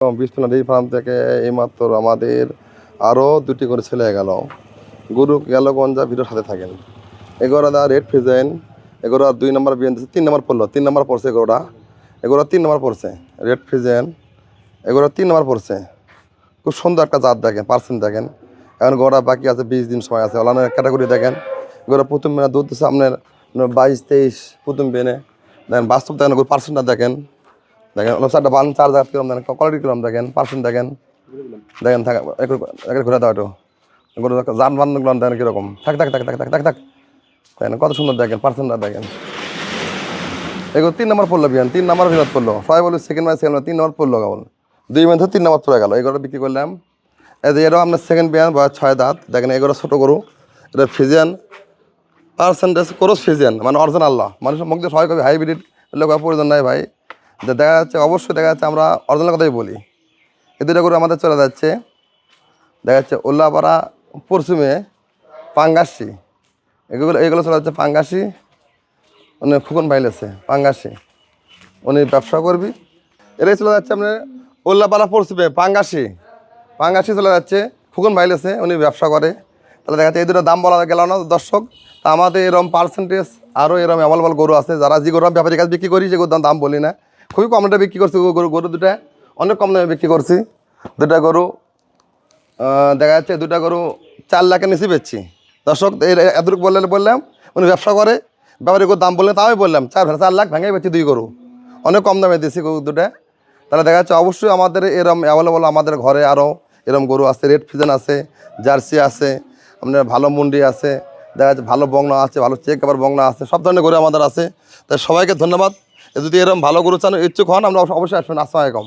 বিসমিল্লা dairy farm থেকে এইমাত্র আমাদের আরও দুটি করে ছেলে গেল। গরু গেল গঞ্জা ভিডিওর সাথে থাকেন। এগারো রেড ফিজেন এগারো দুই নম্বর বিএন তিন নম্বর পড়ল তিন নম্বর পড়ছে এগারোটা এগারো তিন নম্বর পড়ছে রেড ফিজেন এগারো তিন নম্বর পড়ছে। খুব সুন্দর একটা জাত দেখেন, পার্সেন্ট দেখেন। এখন গোড়া বাকি আছে, বিশ দিন সময় আছে। ওলানের ক্যাটাগরি দেখেন, গোড়া প্রথম দুধ আপনার বাইশ, তেইশ প্রথম বেনে। দেখেন বাস্তব দেখেন পার্সেন্টটা দেখেন। দেখেন চারটা বান চার হাজার কিরম দেখেন কোয়ালিটি কিরম দেখেন পার্সেন্ট দেখেন। দেখেন, থাক ঘুরে দাও একটু। গরু যান বান্নগুলো দেখেন কীরকম। থাক থাক থাক থাক থাক থাক থাক। দেখেন, কত সুন্দর দেখেন পার্সেন্টটা দেখেন। এগুলো তিন নম্বর পড়ল বিয়ান তিন নম্বর ভিতর পড়ল। সবাই বলল সেকেন্ড ম্যাচ সেকেন্ড তিন নম্বর পড়ল, কেবল। দুই ম্যাচ তিন নম্বর পড়ে গেল। এগুলো বিক্রি করলাম। যে এটাও আপনার সেকেন্ড বিয়ান বা ছয় দাঁত। দেখেন এগুলো ছোটো গরু। এটা ফিজিয়ান। পার্সেন্টেজ ক্রস ফিজিয়ান মানে অরিজিনাল মানুষের মুখ দিয়ে সবাই কবি হাইব্রিড লোক প্রয়োজন নাই ভাই। দেখা যাচ্ছে, অবশ্যই দেখা যাচ্ছে, আমরা অরিজিনাল কথাই বলি। এই দুটো গরু আমাদের চলে যাচ্ছে। দেখা যাচ্ছে উল্লাপাড়া পশ্চিমে পাঙ্গাসি। এগুলো এগুলো চলে যাচ্ছে পাঙ্গাসি। উনি ফুকন ভাইলেছে পাঙ্গাসি। উনি ব্যবসা করবি। এটাই চলে যাচ্ছে আপনার উল্লাপাড়া পশ্চিমে পাঙ্গাসি। পাঙ্গাসি চলে যাচ্ছে ফুকন ভাইলেছে উনি ব্যবসা করে। তাহলে দেখা যাচ্ছে, এই দুটো দাম বলা গেল না দর্শক। তা আমাদের এরকম পার্সেন্টেজ আরও এরকম অ্যাভেলেবল গরু আছে, যারা যে গরু আমি ব্যাপারীর কাছে বিক্রি করি, যে গরুর দাম বলি না। খুবই কম রেটে বিক্রি করছি গরু গরু দুটা। অনেক কম দামে বিক্রি করছি। দুটা গরু দেখা যাচ্ছে দুটা গরু চার লাখের নিচে বেচছি। দর্শক এতটুকু বললে বললাম, উনি ব্যবসা করে, ব্যাপারে গরুর দাম বললেন, তাও বললাম, চার চার লাখ ভেঙে বেচছি দুই গরু। অনেক কম দামে দিয়েছি গরু দুটা। তাহলে দেখা যাচ্ছে অবশ্যই আমাদের এরম অ্যাভেলেবল আমাদের ঘরে আরও এরম গরু আছে রেড ফিজন আছে, জার্সি আছে, আপনার ভালো মুন্ডি আছে, দেখা যাচ্ছে ভালো বংনা আছে, ভালো চেক আবার বংনা আছে, সব ধরনের গরু আমাদের আছে। তাই সবাইকে ধন্যবাদ। যদি এরকম ভালো গরু চান ইচ্ছুক হন আমরা অবশ্যই আসবেন। আসসালামাইকুম